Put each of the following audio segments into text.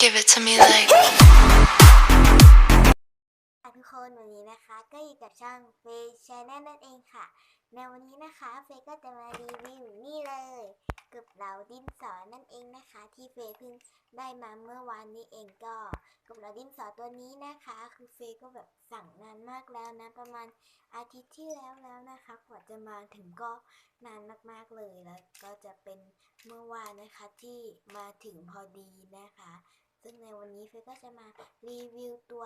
Give it to me like. ค่ะทุกคนวันนี้นะคะก็อยู่กับช่องเฟย์ชแนลนั่นเองค่ะ ในวันนี้นะคะเฟย์ก็จะมารีวิวนี่เลยกึบเหลาดินสอนั่นเองนะคะ ที่เฟย์เพิ่งได้มาเมื่อวานนี้เองก็กึบเหลาดินสอตัวนี้นะคะ คือเฟย์ก็แบบสั่งนานมากแล้วนะประมาณอาทิตย์ที่แล้วแล้วนะคะกว่าจะมาถึงก็นานมากๆเลยแล้วก็จะเป็นเมื่อวานนะคะที่มาถึงพอดีนะคะ ซึ่งในวันนี้เฟย์ก็จะมารีวิวตัว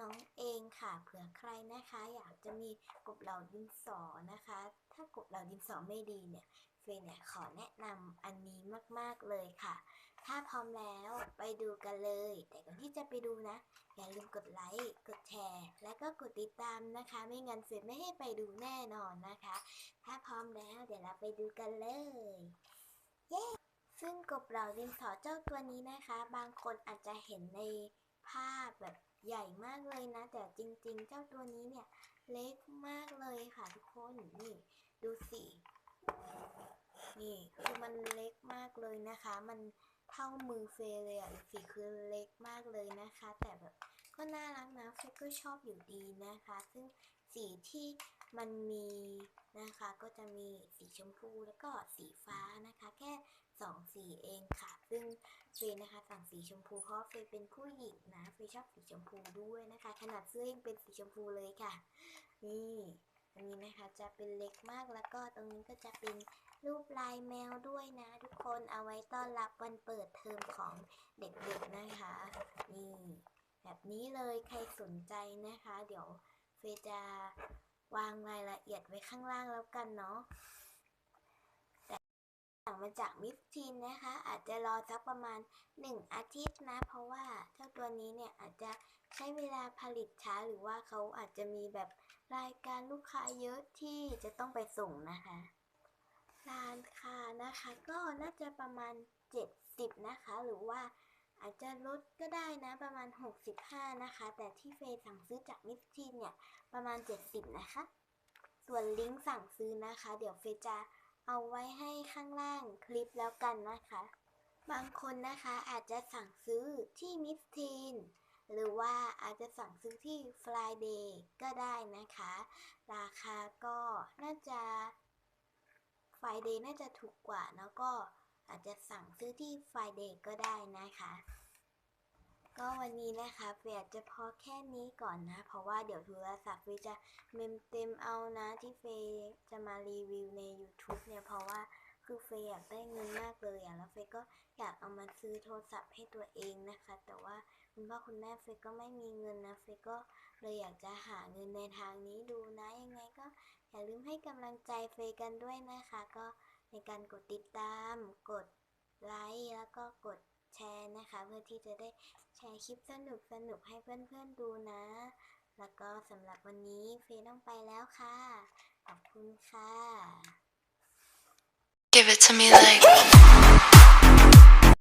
น้องเองค่ะ เผื่อใครนะคะ อยากจะมีกบเหล่าดินสอนะคะ ถ้ากบเหล่าดินสอไม่ดีเนี่ยเฟยเนี่ยขอแนะนำอันนี้มากๆเลยค่ะ ถ้าพร้อมแล้วไปดูกันเลย แต่ก่อนที่จะไปดูนะ อย่าลืมกดไลค์กดแชร์ และก็กดติดตามนะคะ ไม่งั้นเฟยไม่ให้ไปดูแน่นอนนะคะ ถ้าพร้อมแล้วเดี๋ยวเราไปดูกันเลย เย้ ซึ่งกบเหล่าดินสอเจ้าตัวนี้นะคะ บางคนอาจจะเห็นในภาพแบบใหญ่มากเลยนะ แต่จริงๆ เจ้าตัวนี้เนี่ย เล็กมากเลยค่ะทุกคนนี่ ดูสินี่คือมันเล็กมากเลยนะคะ มันเท่ามือเฟยเลยอะสิคือเล็กมากเลยนะคะ แต่แบบก็น่ารักนะเฟยก็ชอบอยู่ดีนะคะ ซึ่งสีที่ มันมีนะคะก็จะมีสีชมพูแล้วก็สีฟ้านะคะ แค่สองสีเองค่ะ ซึ่งเฟยนะคะสั่งสีชมพูเพราะเฟยเป็นผู้หญิงนะเฟยชอบสีชมพูด้วยนะคะ ขนาดเสื้อยังเป็นสีชมพูเลยค่ะ นี่อันนี้นะคะจะเป็นเล็กมากแล้วก็ตรงนี้ก็จะเป็นรูปลายแมวด้วยนะ ทุกคนเอาไว้ต้อนรับวันเปิดเทอมของเด็กๆนะคะ นี่แบบนี้เลยใครสนใจนะคะ เดี๋ยวเฟยจะ วางรายละเอียดไว้ข้างล่างแล้วกันเนาะสั่งมาจากมิสทีนนะคะ อาจจะรอสักประมาณ 1 อาทิตย์นะ เพราะว่าเจ้าตัวนี้เนี่ยอาจจะใช้เวลาผลิตช้าหรือว่าเขาอาจจะมีแบบรายการลูกค้าเยอะที่จะต้องไปส่งนะคะราคานะคะก็น่าจะประมาณ 70 นะคะ หรือว่า อาจจะลดก็ได้นะประมาณ 65 นะคะ แต่ที่เฟย์สั่งซื้อจากมิสทีนเนี่ย ประมาณ 70 นะคะ ส่วนลิงก์สั่งซื้อนะคะ เดี๋ยวเฟย์จะเอาไว้ให้ข้างล่างคลิปแล้วกันนะคะ บางคนนะคะอาจจะสั่งซื้อที่มิสทีนหรือว่าอาจจะสั่งซื้อที่ Friday ก็ได้นะคะ ราคาก็น่าจะ Friday น่าจะถูกกว่าแล้วก็ อาจจะสั่งซื้อที่ Friday ก็ได้นะคะ ก็วันนี้นะคะเฟียจะพอแค่นี้ก่อนนะ เพราะว่าเดี๋ยวโทรศัพท์เฟียจะเมมเต็มเอานะที่เฟยจะมารีวิวใน YouTube เนี่ย เพราะว่าคือเฟยอยากได้เงินมากเลยอะแล้วเฟยก็อยากเอามาซื้อโทรศัพท์ให้ตัวเองนะคะ แต่ว่าคุณพ่อคุณแม่เฟยก็ไม่มีเงินนะเฟยก็เลยอยากจะหาเงินในทางนี้ดูนะยังไงก็อย่าลืมให้กำลังใจเฟยกันด้วยนะคะ ก็ ในการกดติดตาม กดไลค์แล้วก็กดแชร์นะคะ เพื่อที่จะได้แชร์คลิปสนุกสนุกให้เพื่อนๆดูนะ แล้วก็สำหรับวันนี้เฟยต้องไปแล้วค่ะ ขอบคุณค่ะ Give it to me like.